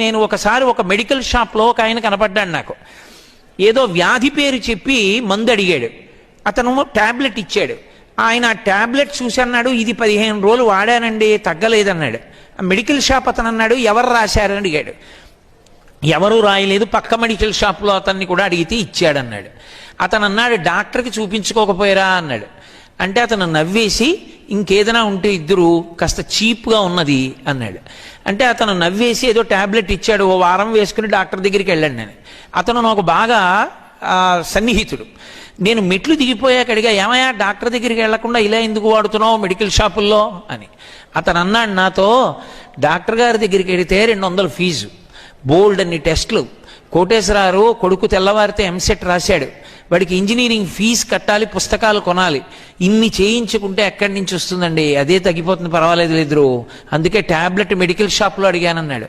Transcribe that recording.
నేను ఒకసారి ఒక మెడికల్ షాప్లో ఒక ఆయన కనపడ్డాడు నాకు. ఏదో వ్యాధి పేరు చెప్పి మందు అడిగాడు. అతను టాబ్లెట్ ఇచ్చాడు. ఆయన ఆ టాబ్లెట్ చూసి అన్నాడు ఇది పదిహేను రోజులు వాడానండి తగ్గలేదన్నాడు. ఆ మెడికల్ షాప్ అతను అన్నాడు ఎవరు రాశారని అడిగాడు. ఎవరు రాయలేదు పక్క మెడికల్ షాప్లో అతన్ని కూడా అడిగితే ఇచ్చాడన్నాడు. అతను అన్నాడు డాక్టర్కి చూపించుకోకపోయారా అన్నాడు. అంటే అతను నవ్వేసి ఇంకేదైనా ఉంటే ఇద్దరు కాస్త చీప్గా ఉన్నది అన్నాడు. అంటే అతను నవ్వేసి ఏదో టాబ్లెట్ ఇచ్చాడు ఓ వారం వేసుకుని డాక్టర్ దగ్గరికి వెళ్ళాను నేను. అతను నాకు బాగా సన్నిహితుడు. నేను మెట్లు దిగిపోయాక అడిగా ఏమయ్యా డాక్టర్ దగ్గరికి వెళ్ళకుండా ఇలా ఎందుకు వాడుతున్నావు మెడికల్ షాపుల్లో? అని. అతను అన్నాడు నాతో డాక్టర్ గారి దగ్గరికి వెళితే రెండు వందల ఫీజు. బోల్డ్ అన్ని టెస్ట్లు. కోటేశ్వరారు కొడుకు తెల్లవారితే ఎంసెట్ రాశాడు. వాడికి ఇంజనీరింగ్ ఫీజు కట్టాలి పుస్తకాలు కొనాలి. ఇన్ని చేయించుకుంటే ఎక్కడి నుంచి వస్తుందండి? అదే తగ్గిపోతుంది పర్వాలేదు లేదు అందుకే ట్యాబ్లెట్ మెడికల్ షాప్లో అడిగానన్నాడు.